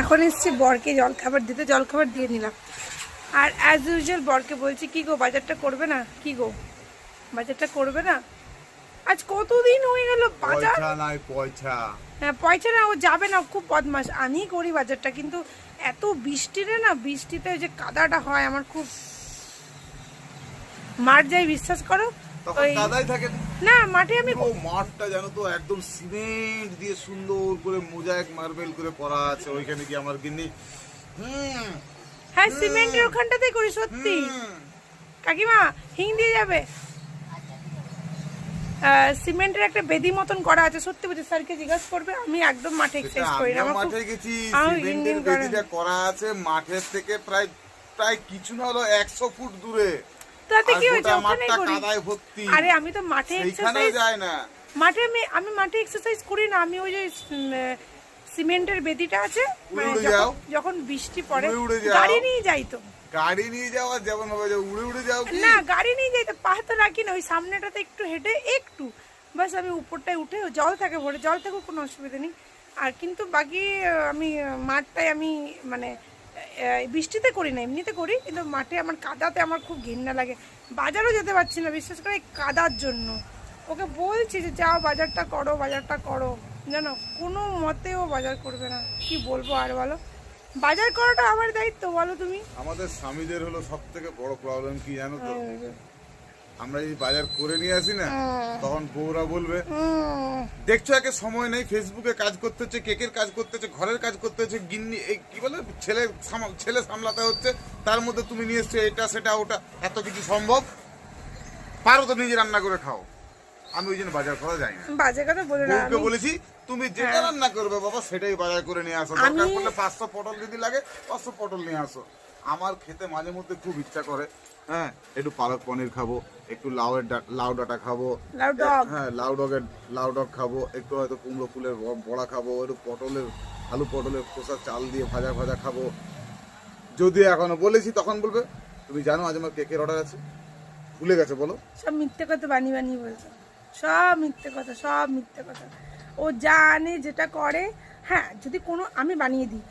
এখন এসছি বরকে জলখাবার দিতে জলখাবার দিয়ে নিলাম। আর অ্যাজ ইউজুয়াল বরকে বলছি কি গো বাজারটা করবে না? কি গো? বাজারটা করবে না? আজ কতদিন হয়ে গেল বাজার? পয়সা নাই পয়সা। হ্যাঁ পয়সা না ও যাবে না খুব বদমাস আমি করি বাজারটা কিন্তু এত বৃষ্টিরে না বৃষ্টিতে ওই যে কাদাটা হয় আমার খুব মার যায় বিশ্বাস করো? তখন কাদাই থাকে না মাঠে আমি ও মাঠটা জানো তো একদম সিমেন্ট দিয়ে সুন্দর করে মোজাইক মার্বেল করে করা আছে ওইখানে কি আমার গিন্নি। হ্যাঁ সিমেন্টের ওখানটাতে করি সত্যি। কাকিমা হিং দিয়ে যাবে। সিমেন্টের একটা বেদি মতন করা আছে সত্যি বলছি স্যারকে জিজ্ঞাসা করবে আমি একদম মাঠে এক্সারসাইজ করি না। মাঠে গেছি সিমেন্টের বেদিটা করা আছে মাঠের থেকে প্রায় প্রায় কিছু না হলো একশো ফুট দূরে। তাতে কি হয়েছে? ওখানেই করি আরে আমি তো মাঠে এক্সারসাইজ যায় না। মাঠে আমি আমি মাঠে এক্সারসাইজ করি না। আমি ওই যে সিমেন্টের বেদিটা আছে মানে যখন- বৃষ্টি পড়ে। গাড়ি নিয়ে যাই তো। গাড়ি নিয়ে যাওয়া যেমন হবে যে উড়ে উড়ে যাও না গাড়ি নিয়ে যাই তো পা তো রাখি না ওই সামনেটাতে একটু হেঁটে একটু। বাস আমি উপরটায় উঠে জল থাকে ভরে জল থাকুক কোনো অসুবিধা নেই। আর কিন্তু বাকি আমি আহ, মাঠটায় আমি মানে বৃষ্টিতে করি না এমনিতে করি কিন্তু মাঠে আমার কাদাতে আমার খুব ঘৃণা লাগে। বাজারও যেতে পারছি না বিশেষ করে কাদার জন্য। ওকে বলছি যে যাও বাজারটা করো বাজারটা করো। জানো কোনো মতেও বাজার করবে না। কি বলব আর বলো? বাজার করাটা আমার দায়িত্ব বলো তুমি। আমাদের স্বামীদের হলো সব থেকে বড় প্রবলেম কি জানো তো? আমরা যদি বাজার করে নিয়ে আসি না তখন বউরা বলবে দেখছ একে সময় নেই ফেসবুকে কাজ করতে হচ্ছে কেকের কাজ করতে হচ্ছে ঘরের কাজ করতে হচ্ছে গিন্নি এই কি বলে ছেলে ছেলে সামলাতে হচ্ছে তার মধ্যে তুমি নিয়ে এসছো এটা সেটা ওটা এত কিছু সম্ভব? পারো তো নিজে রান্না করে খাও। আমি ওই জন্য বাজার করা যাই না। বাজে কথা বলে না আমি বলেছি তুমি যেটা রান্না করবে বাবা সেটাই বাজার করে নিয়ে আসো। দরকার পড়লে পাঁচশো পটল যদি লাগে পাঁচশো পটল নিয়ে আসো। আমার খেতে মাঝে মধ্যে খুব ইচ্ছা করে। হ্যাঁ একটু পালক পনির খাব একটু লাউয়ের লাউ ডাটা খাব লাউ ডগ। হ্যাঁ লাউ ডগের লাউ ডগ খাব একটু হয়তো কুমড়ো ফুলের বড়া খাব একটু পটলের আলু পটলের খোসা চাল দিয়ে ভাজা ভাজা খাব। যদি এখনও বলেছি তখন বলবে। তুমি জানো আজ আমার কেকের অর্ডার আছে। ভুলে গেছে বলো। সব মিথ্যে কথা বানিয়ে বানিয়ে বলছে। সব মিথ্যে কথা সব মিথ্যে কথা। ও জানে যেটা করে। হ্যাঁ যদি কোনো আমি বানিয়ে দিই।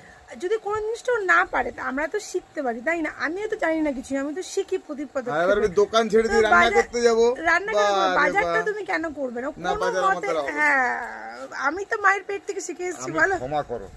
যদি কোন জিনিসটা না পারে তা আমরা তো শিখতে পারি তাই না? আমিও তো জানি না কিছু আমি তো শিখি প্রতি পদক্ষেপে। দোকান ছেড়ে দিয়ে রান্না করতে যাব। রান্না? বাজারটা তুমি কেন করবে না? কোনো মতে। হ্যাঁ আমি তো মায়ের পেট থেকে শিখে এসেছি বলো। ক্ষমা করো।